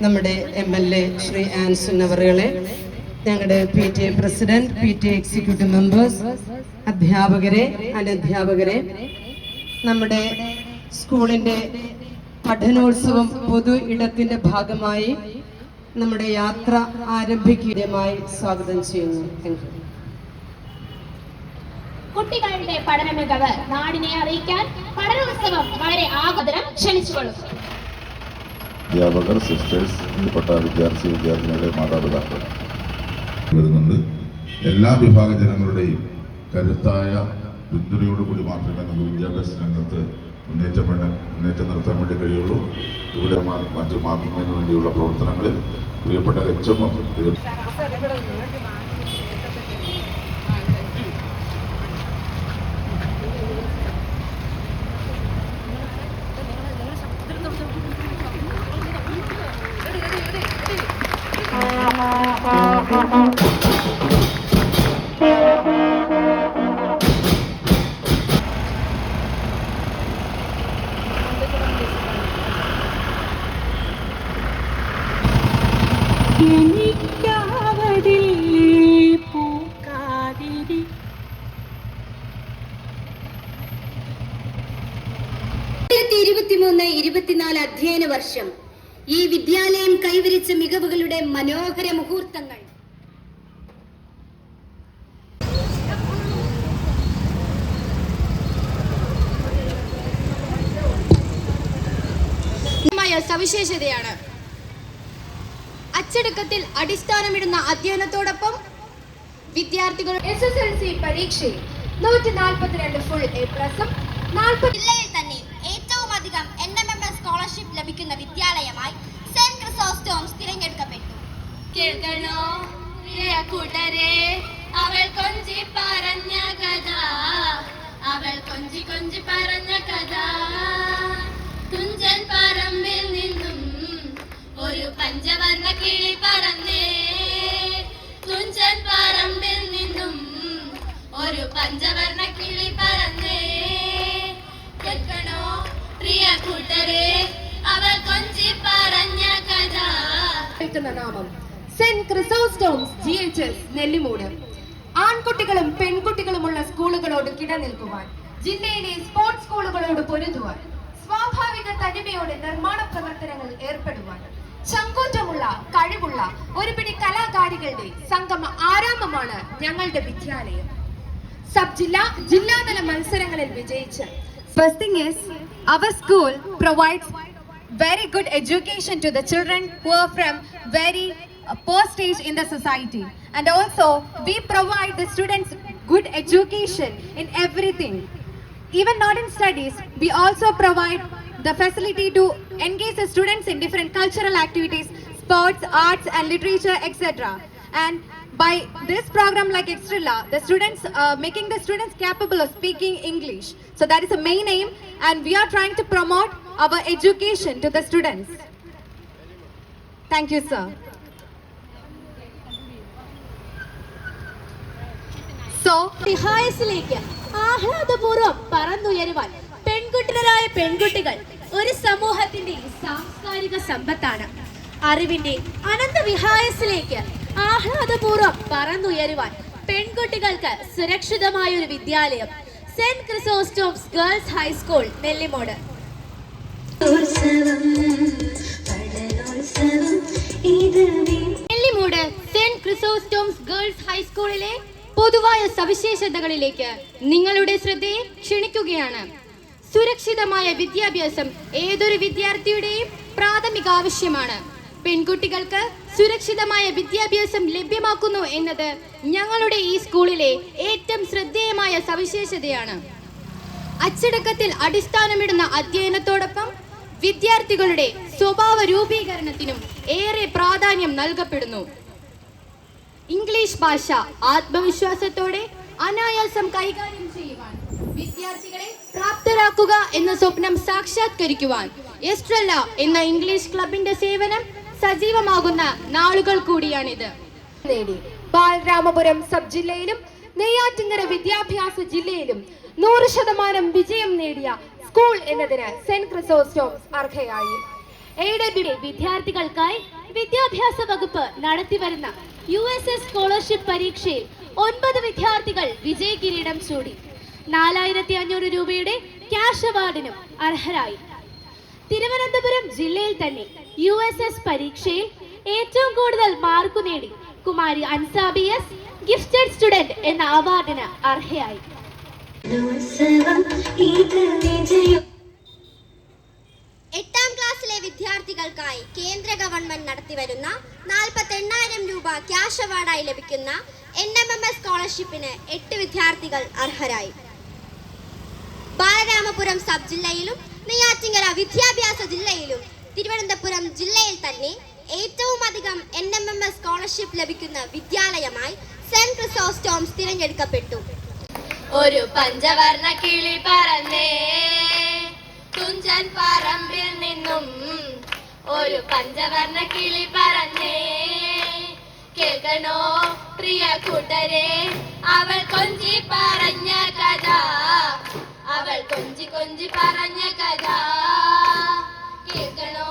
നമ്മുടെ M L A Shri Anson അവറുകളെ ഞങ്ങളുടെ P T A president P T executive members അധ്യാപകരെ അനധ്യാപകരെ നമ്മുടെ സ്കൂളിന്റെ പഠനോത്സവം പൊതു ഇടത്തിന്റെ ഭാഗമായി നമ്മുടെ യാത്ര ആരംഭിക്കുകയുമായി സ്വാഗതം ചെയ്യുന്നു. കുട്ടികളുടെ പഠന മികവ് നാടിനെ അറിയിക്കാൻ പഠനോത്സവം വളരെ ആഗതരം ക്ഷണിച്ചുകൊള്ളും അധ്യാപകർ സിസ്റ്റേഴ്സ് പ്രിയപ്പെട്ട വിദ്യാർത്ഥി വിദ്യാർത്ഥിനികളുടെ മാതാപിതാക്കൾ വരുന്നുണ്ട്. എല്ലാ വിഭാഗ ജനങ്ങളുടെയും കരുത്തായ പിന്തുണയോടുകൂടി മാത്രമേ നമുക്ക് വിദ്യാഭ്യാസ രംഗത്ത് മുന്നേറ്റം മുന്നേറ്റം നടത്താൻ വേണ്ടി കഴിയുള്ളൂ. ഇവിടെ മറ്റു മാർഗത്തിന് വേണ്ടിയുള്ള പ്രവർത്തനങ്ങളിൽ പ്രിയപ്പെട്ട എച്ച് എം ഇരുപത്തിമൂന്ന് ഇരുപത്തിനാല് അധ്യയന വർഷം ഈ വിദ്യാലയം കൈവരിച്ച മികവുകളുടെ മനോഹര മുഹൂർത്തങ്ങൾ. സവിശേഷതയാണ്. അച്ചടക്കത്തിൽ അടിസ്ഥാനമിടുന്ന അധ്യയനത്തോടൊപ്പം വിദ്യാർത്ഥികൾ എസ് എസ് എൽ സി പരീക്ഷയിൽ നൂറ്റി നാൽപ്പത്തിരണ്ട് ഫുൾ എ പ്ലസും നാൽപ്പത് ജില്ലയിൽ തന്നെ ലഭിക്കുന്ന വിദ്യാലയമായി സെന്റ് ക്രിസോസ്റ്റോംസ് തിരഞ്ഞെടുക്കപ്പെട്ടു. കേൾക്കണോ? കൂട്ടരെ അവൾ കൊഞ്ചി പറഞ്ഞ കഥ. അവൾ കൊഞ്ചി കൊഞ്ചി പറഞ്ഞ കഥ. നെല്ലിമൂട് ആൺകുട്ടികളും പെൺകുട്ടികളുമുള്ള സ്കൂളുകളോട് കിടനിൽക്കുവാൻ ജില്ലയിലെ സ്പോർട്സ് സ്കൂളുകളോട് പൊരുതുവാൻ സ്വാഭാവിക തനിമയോടെ നിർമ്മാണ പ്രവർത്തനങ്ങൾ ഏർപ്പെടുവാൻ ചങ്കൂറ്റമുള്ള കഴിവുള്ള ഒരുപിടി കലാകാരികളുടെ സംഗമ ആരാമമാണ് ഞങ്ങളുടെ വിദ്യാലയം സബ് ജില്ലാ ജില്ലാതല മത്സരങ്ങളിൽ വിജയിച്ച് first thing is, our school provides very good education to the children who are from very poor in the society. And also, we provide the students good education in everything. Even not in studies, we also provide the facility to engage the students in different cultural activities, sports, arts, and literature, etc. And by this program like Extrilla, the students, uh, making the students capable of speaking English. So that is the main aim, and we are trying to promote our education to the students. Thank you, sir. ഹായസിലേക്ക് ആഹ്ലാദപൂർവം പറന്നുയരുവാൻ പെൺകുട്ടികളായ പെൺകുട്ടികൾ ഒരു സമൂഹത്തിന്റെ സാംസ്കാരിക സമ്പത്താണ്. അറിവിന്റെ അനന്ത വിഹായസിലേക്ക് ആഹ്ലാദപൂർവം പറന്നുയരുവാൻ പെൺകുട്ടികൾക്ക് സുരക്ഷിതമായ ഒരു വിദ്യാലയം saint Chrysostom's girls high school Nellimod Nellimod. Saint Chrysostom's girls ഹൈസ്കൂളിലെ പൊതുവായ സവിശേഷതകളിലേക്ക് നിങ്ങളുടെ ശ്രദ്ധയെ ക്ഷണിക്കുകയാണ്. സുരക്ഷിതമായ വിദ്യാഭ്യാസം ഏതൊരു വിദ്യാർത്ഥിയുടെയും പ്രാഥമിക ആവശ്യമാണ്. പെൺകുട്ടികൾക്ക് സുരക്ഷിതമായ വിദ്യാഭ്യാസം ലഭ്യമാക്കുന്നു എന്നത് ഞങ്ങളുടെ ഈ സ്കൂളിലെ ഏറ്റവും ശ്രദ്ധേയമായ സവിശേഷതയാണ്. അച്ചടക്കത്തിൽ അടിസ്ഥാനമിടുന്ന അധ്യയനത്തോടൊപ്പം വിദ്യാർത്ഥികളുടെ സ്വഭാവ രൂപീകരണത്തിനും ഏറെ പ്രാധാന്യം നൽകപ്പെടുന്നു. ഇംഗ്ലീഷ് ഭാഷ ആത്മവിശ്വാസത്തോടെ അനായാസം കൈകാര്യം ചെയ്യുവാൻ വിദ്യാർത്ഥികളെ പ്രാപ്തരാക്കുക എന്ന സ്വപ്നം സാക്ഷാത്കരിക്കുവാൻ എസ്ട്രല്ല എന്ന ഇംഗ്ലീഷ് ക്ലബിന്റെ സേവനം സജീവമാകുന്ന നാളുകൾ കൂടിയാണിത്. നേടി. ബാലരാമപുരം സബ് ജില്ലയിലും നെയ്യാറ്റിങ്ങര വിദ്യാഭ്യാസ ജില്ലയിലും നൂറ് ശതമാനം വിജയം നേടിയ സ്കൂൾ എന്നതിന് സെന്റ് ക്രിസോസ്റ്റോംസ് അർഹയായി. എയ്ഡഡ് വിദ്യാർത്ഥികൾക്കായി വിദ്യാഭ്യാസ വകുപ്പ് നടത്തിവരുന്ന യു എസ് എസ് സ്കോളർഷിപ്പ് പരീക്ഷയിൽ ഒൻപത് വിദ്യാർത്ഥികൾ വിജയകിരീടം ചൂടി. നാലായിരത്തി അഞ്ഞൂറ് രൂപയുടെ ക്യാഷ് അവാർഡിനും അർഹരായി. തിരുവനന്തപുരം ജില്ലയിൽ തന്നെ യു എസ് എസ് പരീക്ഷയിൽ ഏറ്റവും കൂടുതൽ മാർക്ക് നേടി കുമാരി അൻസാബി എസ് ഗിഫ്റ്റഡ് സ്റ്റുഡന്റ് എന്ന അവാർഡിന് അർഹയായി എട്ടാം ക്ലാസ്സിലെ വിദ്യാർത്ഥികൾക്കായി കേന്ദ്ര ഗവൺമെന്റ് നടത്തിവരുന്ന നാൽപ്പത്തി എണ്ണായിരം രൂപ ക്യാഷ് അവാർഡായി ലഭിക്കുന്ന എൻ എം എം എസ് സ്കോളർഷിപ്പിന് എട്ട് വിദ്യാർത്ഥികൾ അർഹരായി. ബാലരാമപുരം സബ് ജില്ലയിലും നെയ്യാറ്റിങ്കര വിദ്യാഭ്യാസ ജില്ലയിലും തിരുവനന്തപുരം ജില്ലയിൽ തന്നെ ഏറ്റവും അധികം N M M S scholarship ലഭിക്കുന്ന വിദ്യാലയമായി സെന്റ് ക്രിസോസ്റ്റോംസ് തിരഞ്ഞെടുക്കപ്പെട്ടു. ഒരു പഞ്ചവർണ കിളി പറന്നേ. തുഞ്ചൻ പറമ്പിൽ നിന്നും ഒരു പഞ്ചവർണ കിളി പറഞ്ഞേ. കേൾക്കണോ പ്രിയ കൂട്ടരെ? അവൾ കൊഞ്ചി പറഞ്ഞ കഥ. അവൾ കൊഞ്ചി കൊഞ്ചി പറഞ്ഞ കഥ. കേൾക്കണോ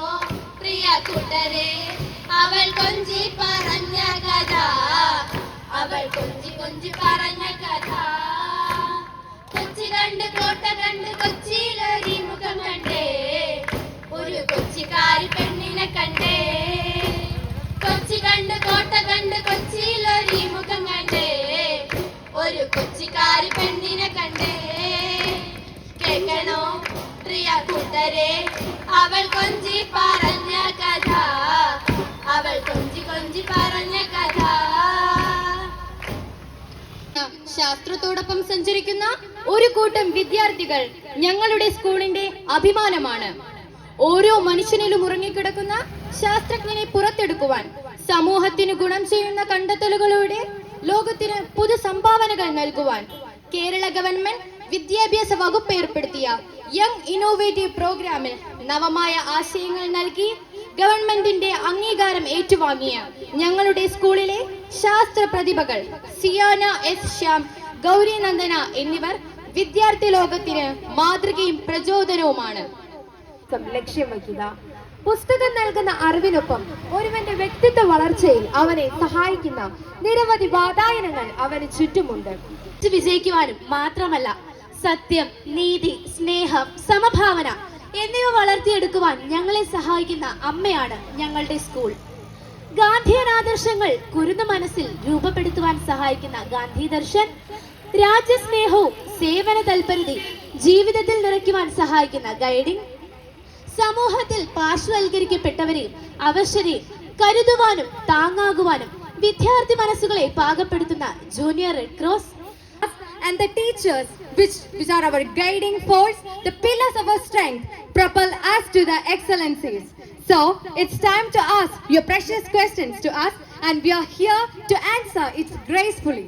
പ്രിയ കൂട്ടരെ? അവൾ കൊഞ്ചി പറഞ്ഞ കഥ. അവൾ കൊഞ്ചി കൊഞ്ചി പറഞ്ഞ കഥ. കൊച്ചി കണ്ട് കോട്ട കണ്ട് കൊച്ചിയിലൊരു മുഖം കണ്ടേ. കണ്ടേ. കൊച്ചി കോട്ട മുഖം കണ്ടേ. ഒരു പെണ്ണിനെ കണ്ടേ. അവൾ കൊഞ്ചി പറഞ്ഞ കഥ. അവൾ കൊഞ്ചി കൊഞ്ചി പറഞ്ഞ കഥ. ശാസ്ത്രത്തോടൊപ്പം സഞ്ചരിക്കുന്ന ഒരു കൂട്ടം വിദ്യാർത്ഥികൾ ഞങ്ങളുടെ സ്കൂളിന്റെ അഭിമാനമാണ്. ഓരോ മനുഷ്യനിലും ഉറങ്ങിക്കിടക്കുന്ന ശാസ്ത്രജ്ഞനെ പുറത്തെടുക്കുവാൻ സമൂഹത്തിന് ഗുണം ചെയ്യുന്ന കണ്ടെത്തലുകളുടെ ലോകത്തിന് പുതു സംഭാവനകൾ നൽകുവാൻ കേരള ഗവൺമെന്റ് വിദ്യാഭ്യാസ വകുപ്പ് ഏർപ്പെടുത്തിയ യങ് ഇന്നോവേറ്റീവ് പ്രോഗ്രാമിൽ നവമായ ആശയങ്ങൾ നൽകി ഗവൺമെന്റിന്റെ അംഗീകാരം ഏറ്റുവാങ്ങിയ ഞങ്ങളുടെ സ്കൂളിലെ ശാസ്ത്ര പ്രതിഭകൾ സിയാന എസ് ശ്യാം ഗൗരി നന്ദന എന്നിവർ വിദ്യാർത്ഥി ലോകത്തിന് മാതൃകയും പ്രചോദനവുമാണ്. ലക്ഷ്യം വയ്ക്കുക. പുസ്തകം നൽകുന്ന അറിവിനൊപ്പം ഒരുവന്റെ വ്യക്തിത്വ വളർച്ചയിൽ അവനെ സഹായിക്കുന്ന നിരവധി വാതായനങ്ങൾ അവന് ചുറ്റുമുണ്ട്. വിജയിക്കുവാനും മാത്രമല്ല സത്യം നീതി സ്നേഹം സമഭാവന എന്നിവ വളർത്തിയെടുക്കുവാൻ ഞങ്ങളെ സഹായിക്കുന്ന അമ്മയാണ് ഞങ്ങളുടെ സ്കൂൾ. ഗാന്ധിയൻ ആദർശങ്ങൾ കുരുന്ന മനസ്സിൽ രൂപപ്പെടുത്തുവാൻ സഹായിക്കുന്ന ഗാന്ധി ദർശൻ രാജ്യസ്നേഹവും സേവന തൽപരതി ജീവിതത്തിൽ നിറയ്ക്കുവാൻ സഹായിക്കുന്ന ഗൈഡിംഗ് സമൂഹത്തിൽ പാർശ്വവൽക്കരിക്കപ്പെട്ടവരെയും അവശരെയും കരുതുവാനും താങ്ങാകുവാനും വിദ്യാർത്ഥി മനസ്സുകളെ പാകപ്പെടുത്തുന്ന junior Red Cross and the teachers, which, which are our guiding force, the pillars of our strength, propel us to the excellencies. So, it's time to ask your precious questions to us, and we are here to answer it gracefully.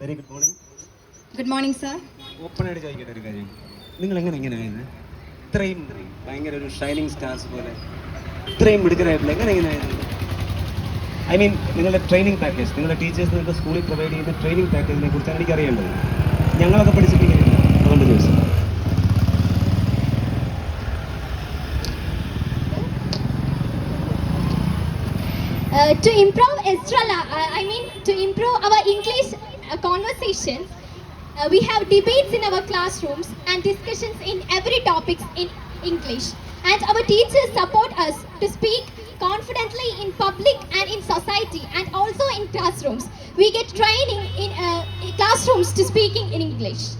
Very good morning Good morning, sir. നിങ്ങൾ എങ്ങനെ എങ്ങനെയായിരുന്നു ഇത്രയും ഭയങ്കര ഒരു shining stars പോലെ. ഇത്രയും മിടുക്കരായിട്ടില്ല എങ്ങനെ എങ്ങനെയായിരുന്നു ഐ മീൻ നിങ്ങളുടെ ട്രെയിനിങ് പാക്കേജ് നിങ്ങളുടെ ടീച്ചേഴ്സ് നിങ്ങൾക്ക് സ്കൂളിൽ പ്രൊവൈഡ് ചെയ്യുന്ന ട്രെയിനിങ് പാക്കേജിനെ കുറിച്ചാണ് എനിക്ക് അറിയേണ്ടത് ഞങ്ങളൊക്കെ പഠിച്ചിട്ടില്ല അതുകൊണ്ട് ചോദിച്ചു. Uh, to improve Estrella, la- uh, I mean to improve our English uh, conversations, uh, we have debates in our classrooms and discussions in every topics in English. And our teachers support us to speak confidently in public and in society and also in classrooms. We get training in, uh, classrooms to speaking in English.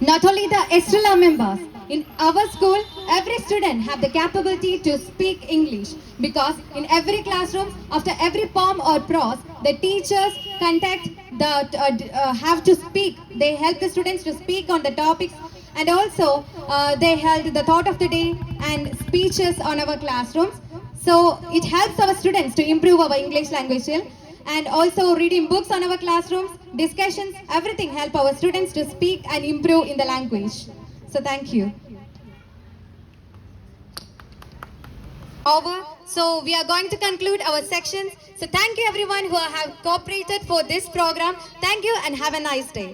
Not only the Estrella members, in our school, every student have the capability to speak English because in every classroom, after every poem or prose, the teachers contact the uh, uh, have to speak. They help the students to speak on the topics, and also uh, they held the thought of the day and speeches on our classrooms. So it helps our students to improve our English language skill and also reading books on our classrooms, discussions, everything help our students to speak and improve in the language. So thank you. Over. So we are going to conclude our sections. So thank you everyone who have cooperated for this program. Thank you and have a nice day.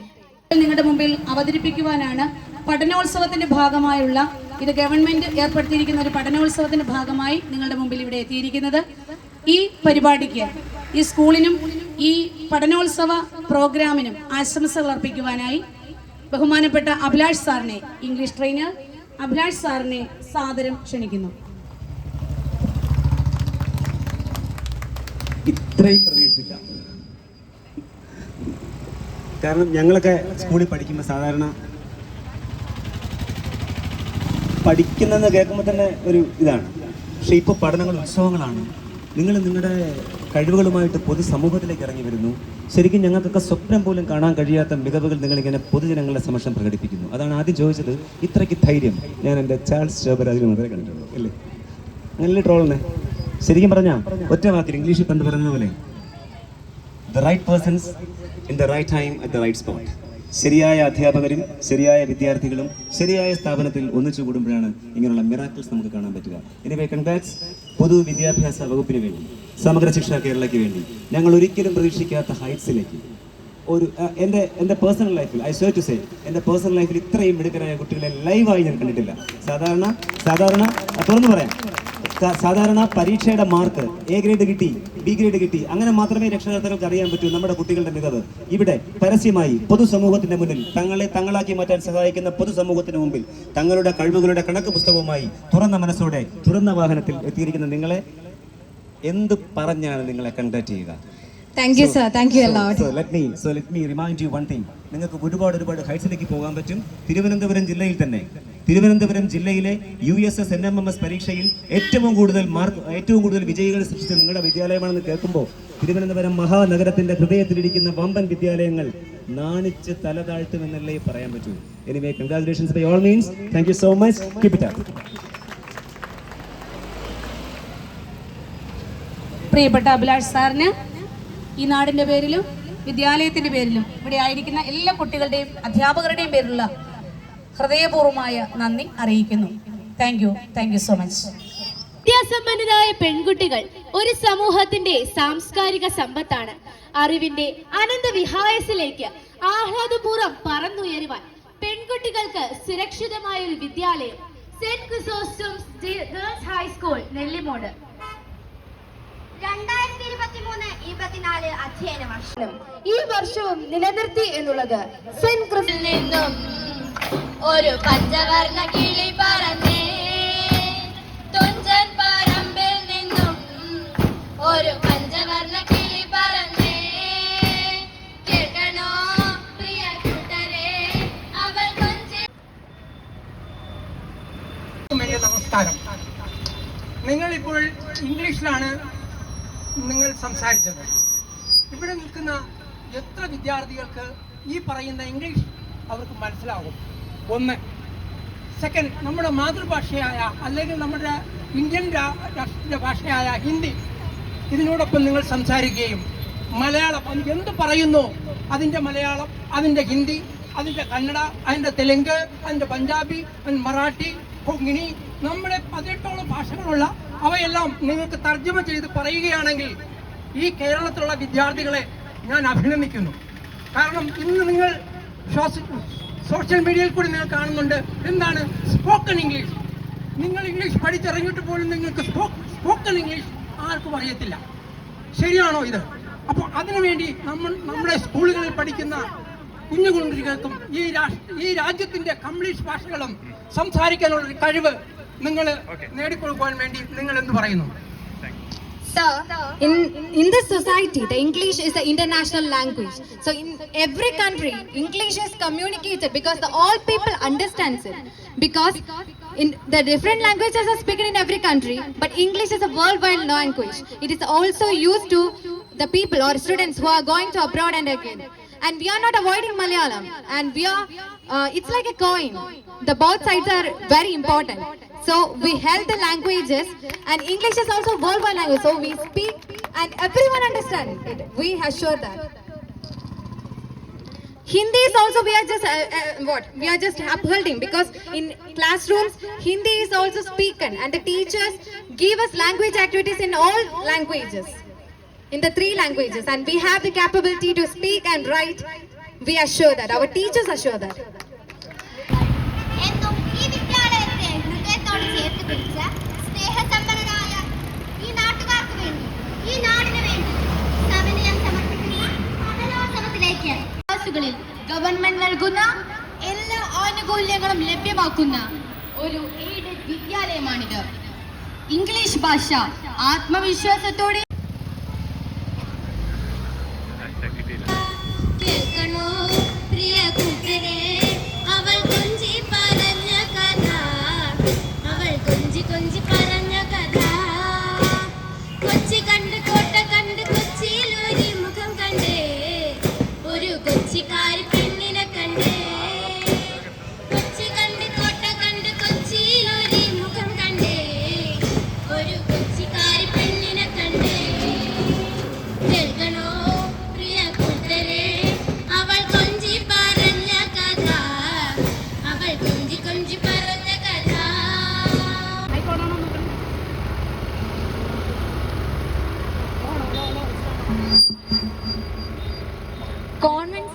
നിങ്ങളുടെ മുമ്പിൽ അവതരിപ്പിക്കുവാനാണ് പഠനോത്സവത്തിന്റെ ഭാഗമായുള്ള ഇത് government ഏർപ്പെടുത്തിയിരിക്കുന്ന ഒരു പഠനോത്സവത്തിന്റെ ഭാഗമായി നിങ്ങളുടെ മുമ്പിൽ ഇവിടെ എത്തിയിരിക്കുന്നത് ഈ പരിപാടിക്ക് ഈ സ്കൂളിനും ഈ പഠനോത്സവ പ്രോഗ്രാമിനും ആശംസകൾ അർപ്പിക്കുവാനായി ബഹുമാനപ്പെട്ട അഭിലാഷ് സാറിനെ ഇംഗ്ലീഷ് ട്രെയിനർ അഭിലാഷ് സാറിനെ സാദരം ക്ഷണിക്കുന്നു ഇത്രയും പ്രതീക്ഷിച്ചില്ല. കാരണം ഞങ്ങളൊക്കെ സ്കൂളിൽ പഠിക്കുമ്പോൾ സാധാരണ പഠിക്കുന്നെന്ന് കേൾക്കുമ്പോൾ തന്നെ ഒരു ഇതാണ്. പക്ഷേ ഇപ്പോൾ പഠനങ്ങൾ ഉത്സവങ്ങളാണ്. നിങ്ങൾ നിങ്ങളുടെ കഴിവുകളുമായിട്ട് പൊതുസമൂഹത്തിലേക്ക് ഇറങ്ങി വരുന്നു. ശരിക്കും ഞങ്ങൾക്കൊക്കെ സ്വപ്നം പോലും കാണാൻ കഴിയാത്ത മികവുകൾ നിങ്ങളിങ്ങനെ പൊതുജനങ്ങളുടെ സമക്ഷം പ്രകടിപ്പിക്കുന്നു. അതാണ് ആദ്യം ചോദിച്ചത്. ഇത്രയ്ക്ക് ധൈര്യം. ഞാൻ എന്റെ ചാൾസ് ജോബരാജിനെ മാത്രമേ കണ്ടിട്ടുള്ളൂ. അല്ലേ? നല്ല ട്രോളിനെ ശരിക്കും പറഞ്ഞാൽ ഒറ്റ വാക്കിൽ ഇംഗ്ലീഷിൽ പണ്ട് പറഞ്ഞ പോലെ. The right persons in the right time at the right spot ശരിയായ അധ്യാപകരും ശരിയായ വിദ്യാർത്ഥികളും ശരിയായ സ്ഥാപനത്തിൽ ഒന്നിച്ചു കൂടുമ്പോഴാണ് ഇങ്ങനെയുള്ള മിറാക്കിൾസ് നമുക്ക് കാണാൻ പറ്റുക. എനിവേ കൺഗ്രാറ്റ്സ് പൊതു വിദ്യാഭ്യാസ വകുപ്പിന് വേണ്ടി സമഗ്ര ശിക്ഷാ കേരളയ്ക്ക് വേണ്ടി ഞങ്ങൾ ഒരിക്കലും പ്രതീക്ഷിക്കാത്ത ഹൈറ്റ്സിലേക്ക് ഒരു എന്റെ എന്റെ പേഴ്സണൽ ലൈഫിൽ ഐ സോ ടു സേ എന്റെ പേഴ്സണൽ ലൈഫിൽ ഇത്രയും മിടുക്കരായ കുട്ടികളെ ലൈവായി ഞാൻ കണ്ടിട്ടില്ല. സാധാരണ സാധാരണ തുറന്നു പറയാം. സാധാരണ പരീക്ഷയുടെ മാർക്ക് എ ഗ്രേഡ് കിട്ടി ബി ഗ്രേഡ് കിട്ടി അങ്ങനെ മാത്രമേ രക്ഷകർത്താക്കൾക്ക് അറിയാൻ പറ്റൂ നമ്മുടെ കുട്ടികളുടെ മികവ്. ഇവിടെ പരസ്യമായി പൊതുസമൂഹത്തിന്റെ മുന്നിൽ തങ്ങളെ തങ്ങളാക്കി മാറ്റാൻ സഹായിക്കുന്ന പൊതുസമൂഹത്തിന് മുമ്പിൽ തങ്ങളുടെ കഴിവുകളുടെ കണക്ക് പുസ്തകവുമായി തുറന്ന മനസ്സോടെ തുറന്ന വാഹനത്തിൽ എത്തിയിരിക്കുന്ന നിങ്ങളെ എന്ത് പറഞ്ഞാണ് നിങ്ങളെ കണ്ടാക്ട് ചെയ്യുക? Thank you sir thank you എല്ലാവരും So let me so let me remind you one നിങ്ങൾക്ക് ഒരുപാട് ഒരുപാട് ഹൈറ്റ്സിലേക്ക് പോകാൻ പറ്റും. തിരുവനന്തപുരം ജില്ലയിൽ തന്നെ തിരുവനന്തപുരം ജില്ലയിലെ U S S N M M S പരീക്ഷയിൽ ഏറ്റവും കൂടുതൽ മാർക്ക് ഏറ്റവും കൂടുതൽ വിജയികൾ സൃഷ്ടിച്ച നിങ്ങളുടെ വിദ്യാലയമാണെന്ന് കേൾക്കുമ്പോൾ തിരുവനന്തപുരം മഹാനഗരത്തിന്റെ ഹൃദയത്തിലിരിക്കുന്ന വമ്പൻ വിദ്യാലയങ്ങൾ നാണിച്ച് തല താഴ്ത്തുമെന്നല്ലേ പറയാൻ പറ്റൂ. Anyway congratulations by all means thank you so much keep it up പ്രിയപ്പെട്ട അഭിലാഷ് സാറിന് ഈ നാടിന്റെ പേരിലും വിദ്യാലയത്തിന്റെ പേരിലും ഇവിടെ ആയിരിക്കുന്ന എല്ലാ കുട്ടികളുടെയും അധ്യാപകരുടെയും പേരിലുള്ള ഹൃദയപൂർവമായ നന്ദി അറിയിക്കുന്നു. Thank you thank you so much വിദ്യാസമ്പന്നരായ പെൺകുട്ടികൾ ഒരു സമൂഹത്തിന്റെ സാംസ്കാരിക സമ്പത്താണ്. അറിവിന്റെ അനന്ത വിഹായസിലേക്ക് ആഹ്ലാദപൂർവം പറന്നുയരുവാൻ പെൺകുട്ടികൾക്ക് സുരക്ഷിതമായ ഒരു വിദ്യാലയം saint Chrysostom's girls high school Nellimod. രണ്ടായിരത്തി ഇരുപത്തി മൂന്ന് ഇരുപത്തിനാല് അധ്യയന വർഷം. ഈ വർഷവും നിലനിർത്തി എന്നുള്ളത് സെന്റ് ക്രിസ് നിന്നും ഒരു പഞ്ചവർണ കിളി പറന്നേ. തുഞ്ചൻ പറമ്പിൽ നിന്നും ഒരു പഞ്ചവർണ കിളി പറന്നേ. കേൾക്കണോ പ്രിയ കൂട്ടരെ? അവൾ നമസ്കാരം. നിങ്ങൾ ഇപ്പോൾ ഇംഗ്ലീഷിലാണ് നിങ്ങൾ സംസാരിച്ചത്. ഇവിടെ നിൽക്കുന്ന എത്ര വിദ്യാർത്ഥികൾക്ക് ഈ പറയുന്ന ഇംഗ്ലീഷ് അവർക്ക് മനസ്സിലാകും ഒന്ന്. സെക്കൻഡ് നമ്മുടെ മാതൃഭാഷയായ അല്ലെങ്കിൽ നമ്മുടെ ഇന്ത്യൻ രാഷ്ട്രീയ ഭാഷയായ ഹിന്ദി ഇതിനോടൊപ്പം നിങ്ങൾ സംസാരിക്കുകയും മലയാളം അത് എന്ത് പറയുന്നു? അതിന്റെ മലയാളം അതിന്റെ ഹിന്ദി അതിന്റെ കന്നഡ അതിന്റെ തെലുങ്ക് അതിന്റെ പഞ്ചാബി അതിന്റെ മറാഠി കൊങ്ങിണി നമ്മുടെ പതിനെട്ടോളം ഭാഷകളുള്ള അവയെല്ലാം നിങ്ങൾക്ക് തർജമ ചെയ്ത് പറയുകയാണെങ്കിൽ ഈ കേരളത്തിലുള്ള വിദ്യാർത്ഥികളെ ഞാൻ അഭിനന്ദിക്കുന്നു. കാരണം ഇന്ന് നിങ്ങൾ സോഷ്യ- സോഷ്യൽ മീഡിയയിൽ കൂടി നിങ്ങൾ കാണുന്നുണ്ട്. എന്താണ്? സ്പോക്കൺ ഇംഗ്ലീഷ് നിങ്ങൾ ഇംഗ്ലീഷ് പഠിച്ചിറങ്ങിയിട്ട് പോലും നിങ്ങൾക്ക് സ്പോക്കൺ ഇംഗ്ലീഷ് ആർക്കും അറിയത്തില്ല. ശരിയാണോ ഇത്? അപ്പോൾ അതിനുവേണ്ടി നമ്മൾ നമ്മുടെ സ്കൂളുകളിൽ പഠിക്കുന്ന കുഞ്ഞു കുഞ്ഞുങ്ങൾക്കും ഈ രാഷ്ട്ര ഈ രാജ്യത്തിന്റെ കംപ്ലീറ്റ് ഭാഷകളും സംസാരിക്കാനുള്ള കഴിവ് നിങ്ങൾ നേടിക്കൊടുക്കുവാൻ വേണ്ടി നിങ്ങൾ എന്ത് പറയുന്നു? Sir, in, in this society, the English is the international language. So in every country, English is communicated because the all people understands it. Because in the different languages are spoken in every country, but English is a worldwide language. It is also used to the people or students who are going to abroad and again. And we are not avoiding Malayalam. And we are, uh, it's like a coin. The both sides are very important. So we help the languages and English is also worldwide language. So we speak and everyone understands it. We assure that. Hindi is also we are just uh, uh, what we are just upholding because in classrooms Hindi is also spoken and the teachers give us language activities in all languages in the three languages and we have the capability to speak and write we assure that our teachers assure that government നൽകുന്ന എല്ലാ ആനുകൂല്യങ്ങളും ലഭ്യമാക്കുന്ന ഒരു aided വിദ്യാലയമാണിത്. English ഭാഷ ആത്മവിശ്വാസത്തോടെ കേൾക്കണോ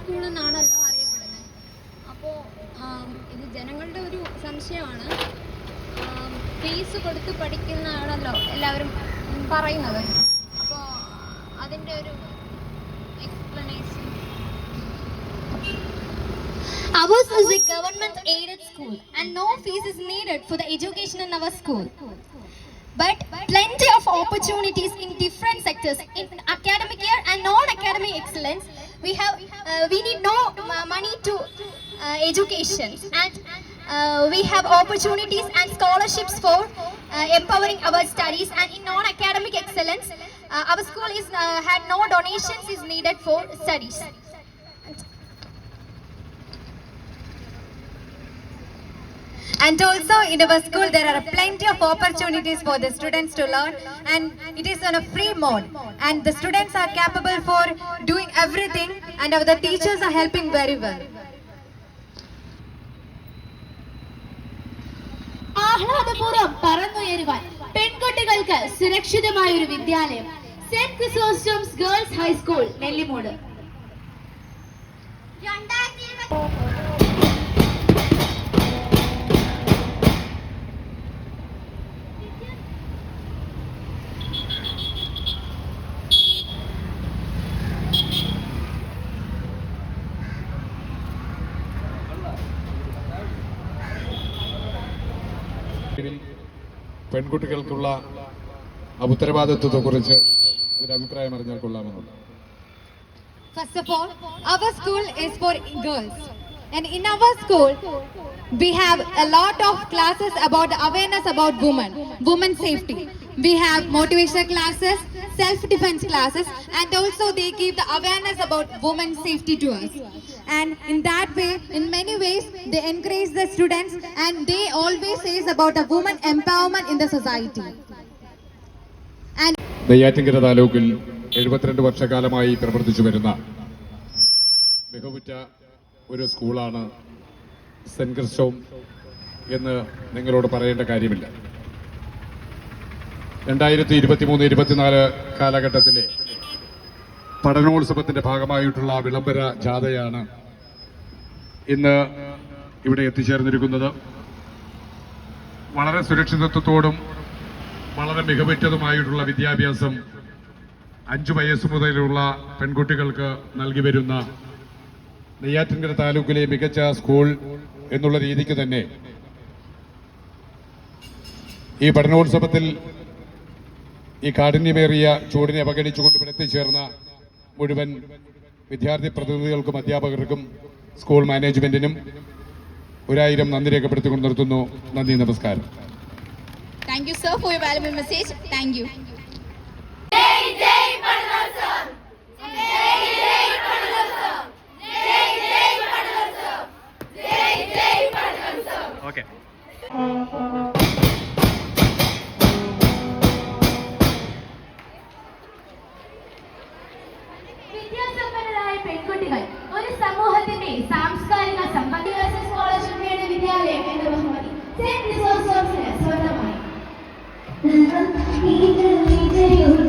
school എന്നാണല്ലോ അറിയപ്പെടുന്നത് അപ്പോൾ ഇത് ജനങ്ങളുടെ ഒരു സംശയമാണ് ഫീസ് കൊടുത്ത് പഠിക്കുന്നതാണല്ലോ എല്ലാവരും പറയുന്നത് അപ്പോൾ അതിന്റെ ഒരു explanation Ours is a government aided school and no fees is needed for the education in our school. But plenty of opportunities in different sectors in academic year and non-academic excellence. We have uh, we need no uh, money to uh, education and we have opportunities and scholarships for empowering our studies and in non-academic excellence. Our school is had no donations is needed for studies. And also in our school there are plenty of opportunities for the students to learn and it is on a free mode and the students are capable for doing everything and our the teachers are helping very well. ആഹ്ലാദപൂർവ്വം പറന്നുയരുവാൻ പെൺകുട്ടികൾക്ക് സുരക്ഷിതമായ ഒരു വിദ്യാലയം saint Chrysostom's girls high school Nellimoodu ഇതിൽ പെൺകുട്ടികൾക്കുള്ള ഉത്തരവാദിത്വത്തെക്കുറിച്ച് ഒരു അഭിപ്രായം അറിഞ്ഞാൽ കൊള്ളാമെന്നുള്ളത് First of all, our school is for girls. And in our school, we have a lot of classes about awareness about women, women safety. We have motivational classes, self-defense classes, and also they give the awareness about women safety to us. And in that way, in many ways, they encourage the students and they always says about a woman empowerment in the society. And Neyyattinkara താലൂക്കിൽ എഴുപത്തിരണ്ട് വർഷക്കാലമായി പ്രവർത്തിച്ചു വരുന്ന മികവുറ്റ ഒരു സ്കൂളാണ് saint ക്രിസ്റ്റോം എന്ന് നിങ്ങളോട് പറയേണ്ട കാര്യമില്ല രണ്ടായിരത്തി ഇരുപത്തി മൂന്ന് ഇരുപത്തിനാല് കാലഘട്ടത്തിലെ പഠനോത്സവത്തിന്റെ ഭാഗമായിട്ടുള്ള വിളംബര ജാഥയാണ് ഇന്ന് ഇവിടെ എത്തിച്ചേർന്നിരിക്കുന്നത്. വളരെ സുരക്ഷിതത്വത്തോടും വളരെ മികവുറ്റതുമായിട്ടുള്ള വിദ്യാഭ്യാസം അഞ്ചു വയസ്സ് മുതലുള്ള പെൺകുട്ടികൾക്ക് നൽകി വരുന്ന നെയ്യാറ്റിൻകര താലൂക്കിലെ മികച്ച സ്കൂൾ എന്നുള്ള രീതിക്ക് തന്നെ ഈ പഠനോത്സവത്തിൽ ഈ കാഠിന്യമേറിയ ചൂടിനെ അവഗണിച്ചുകൊണ്ട് ഇവിടെ എത്തിച്ചേർന്ന മുഴുവൻ വിദ്യാർത്ഥി പ്രതിനിധികൾക്കും അധ്യാപകർക്കും സ്കൂൾ മാനേജ്മെന്റിനും ഒരായിരം നന്ദി രേഖപ്പെടുത്തിക്കൊണ്ട് നിർത്തുന്നു. നന്ദി നമസ്കാരം. Valuable message. Thank you. വിദ്യാസമ്പന്നരായ 나 이들 이들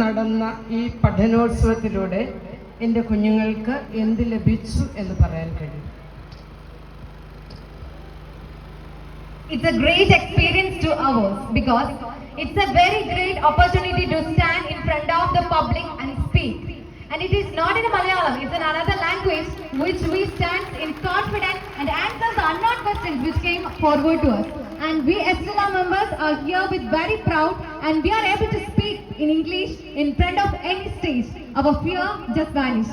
നടന്ന ഈ പഠനോത്സവത്തിലൂടെ എന്റെ കുഞ്ഞുങ്ങൾക്ക് എന്ത് ലഭിച്ചു എന്ന് പറയാൻ കഴിയും It's a great experience to ours because it's a very great opportunity to stand in front of the public and speak. And it is not in Malayalam, it's in another language which we stand in confidence and answer the unknown questions which came forward to us. And we Estella members are here with very proud and we are able to speak in English in front of any stage. Our fear just vanished.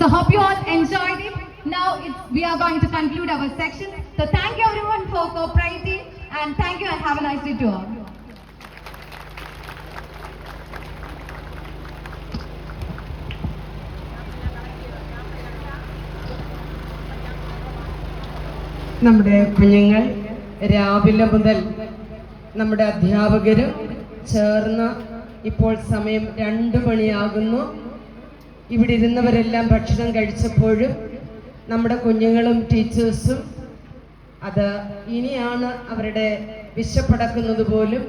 So hope you all enjoyed it. Now we are going to conclude our section. So thank you everyone for cooperating and thank you and have a nice day to all. നമ്മുടെ കുഞ്ഞുങ്ങൾ രാവിലെ മുതൽ നമ്മുടെ അധ്യാപകരും ചേർന്ന് ഇപ്പോൾ സമയം രണ്ടു മണിയാകുന്നു. ഇവിടെ ഇരുന്നവരെല്ലാം ഭക്ഷണം കഴിച്ചപ്പോഴും നമ്മുടെ കുഞ്ഞുങ്ങളും ടീച്ചേഴ്സും അത് ഇനിയാണ് അവരുടെ വിശപ്പടക്കുന്നത് പോലും.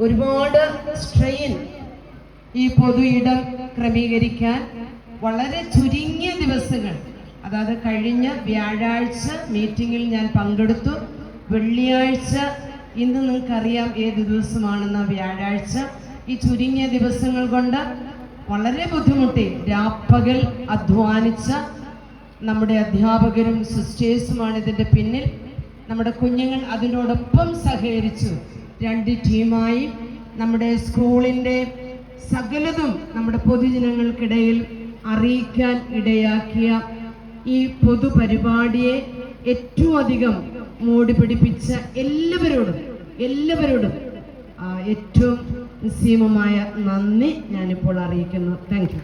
ഒരുപാട് സ്ട്രെയിൻ ഈ പൊതു ഇടം ക്രമീകരിക്കാൻ വളരെ ചുരുങ്ങിയ ദിവസങ്ങൾ അതായത് കഴിഞ്ഞ വ്യാഴാഴ്ച മീറ്റിങ്ങിൽ ഞാൻ പങ്കെടുത്തു. വെള്ളിയാഴ്ച ഇന്ന് നിങ്ങൾക്കറിയാം ഏത് ദിവസമാണെന്ന വ്യാഴാഴ്ച. ഈ ചുരുങ്ങിയ ദിവസങ്ങൾ കൊണ്ട് വളരെ ബുദ്ധിമുട്ടി. രാപ്പകൽ അധ്വാനിച്ച നമ്മുടെ അധ്യാപകരും സിസ്റ്റേഴ്സുമാണ് ഇതിന്റെ പിന്നിൽ. നമ്മുടെ കുഞ്ഞുങ്ങൾ അതിനോടൊപ്പം സഹകരിച്ചു. രണ്ട് ടീമായി നമ്മുടെ സ്കൂളിന്റെ സകലതും നമ്മുടെ പൊതുജനങ്ങൾക്കിടയിൽ അറിയിക്കാൻ ഇടയാക്കിയ ഈ പൊതുപരിപാടിയെ ഏറ്റവും അധികം മോടി പിടിപ്പിച്ച എല്ലാവരോടും എല്ലാവരോടും ഏറ്റവും നിസ്സീമമായ നന്ദി ഞാനിപ്പോൾ അറിയിക്കുന്നു. Thank U